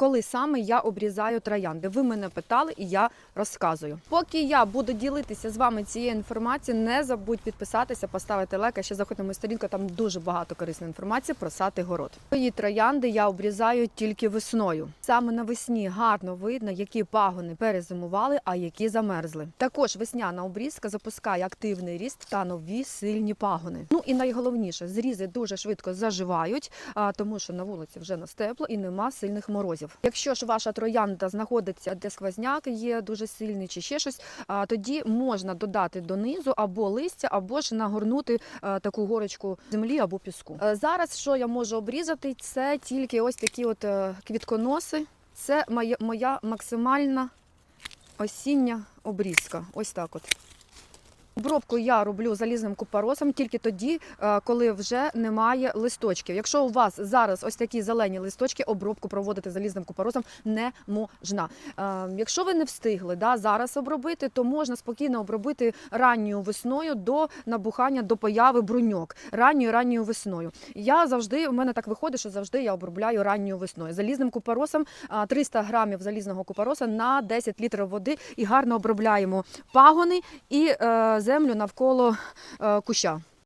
коли саме я обрізаю троянди. Ви мене питали, і я розказую. Поки я буду ділитися з вами цією інформацією, не забудь підписатися, поставити лайк. А ще заходьте на мою сторінку. Там дуже багато корисної інформації про сад город. Свої троянди я обрізаю тільки весною. Саме навесні гарно видно, які пагони перезимували, а які замерзли. Також весняна обрізка запускає активний ріст та нові сильні пагони. Ну і найголовніше, зрізи дуже швидко заживають, тому що на вулиці вже нас тепло і нема сильних морозів. Якщо ж ваша троянда знаходиться, де сквозняк є дуже сильний чи ще щось, тоді можна додати донизу або листя, або ж нагорнути таку горочку землі або піску. Е, Зараз що я можу обрізати, це тільки ось такі от е, квітконоси. Це моя максимальна осіння обрізка. Ось так от. Обробку я роблю залізним купоросом тільки тоді, е, коли вже немає листочків. Якщо у вас зараз ось такі зелені листочки, обробку проводити залізним купоросом не можна. Е, Якщо ви не встигли да, зараз обробити, то можна спокійно обробити ранньою весною до набухання, до появи бруньок. Ранньою ранньою весною. Я завжди, у мене так виходить, що завжди я обробляю ранньою весною. Залізним купоросом 300 грамів залізного купороса на 10 літрів води і гарно обробляємо пагони і е, землю навколо е, куща.